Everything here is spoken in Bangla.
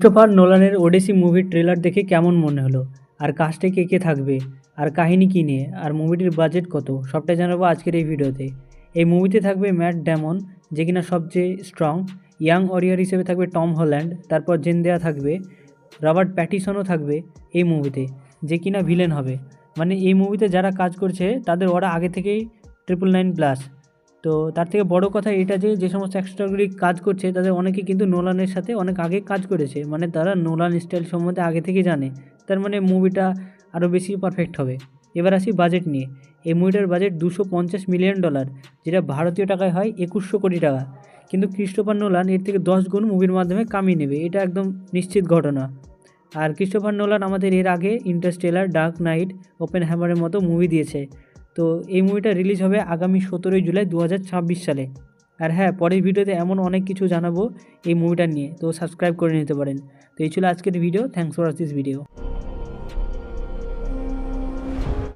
ক্রিস্টোফার নোলানের ওডিসি মুভির ট্রেলার দেখে কেমন মনে হলো? আর কাস্টে কে কে থাকবে? আর কাহিনী কী নিয়ে? আর মুভিটির বাজেট কত? সবটাই জানাব আজকের এই ভিডিওতে। এই মুভিতে থাকবে ম্যাট ড্যামন, যে কিনা সবচেয়ে স্ট্রং ইয়াং ওরিয়ার হিসেবে থাকবে টম হল্যান্ড, তারপর জেনদেয়া থাকবে, রবার্ট প্যাটিসনও থাকবে এই মুভিতে, যে কিনা ভিলেন হবে। মানে এই মুভিতে যারা কাজ করছে, তাদের ওরা আগে থেকেই ট্রিপল নাইন প্লাস তো তার থেকে বড় কথা এটা যে যে সমস্ত অ্যাক্টরগুলি কাজ করছে, তাদের অনেকে কিন্তু নোলানের সাথে অনেক আগে কাজ করেছে। মানে তারা নোলান স্টাইল সম্বন্ধে আগে থেকে জানে। তার মানে মুভিটা আরও বেশি পারফেক্ট হবে। এবার আসি বাজেট নিয়ে। এই মুভিটার বাজেট দুশো পঞ্চাশ মিলিয়ন ডলার যেটা ভারতীয় টাকায় হয় একুশশো কোটি টাকা। কিন্তু ক্রিস্টোফার নোলান এর থেকে দশ গুণ মুভির মাধ্যমে কামিয়ে নেবে। এটা একদম নিশ্চিত ঘটনা। আর ক্রিস্টোফার নোলান আমাদের এর আগে ইন্টারস্টেলার ডার্ক নাইট ওপেন হ্যামারের মতো মুভি দিয়েছে। তো এই মুভিটা রিলিজ হবে আগামী সতেরোই জুলাই দু হাজার ছাব্বিশ সালে। আর হ্যাঁ পরের ভিডিওতে এমন অনেক কিছু জানাব এই মুভিটা নিয়ে, তো সাবস্ক্রাইব করে নিতে পারেন। তো এই ছিল আজকের video thanks for this video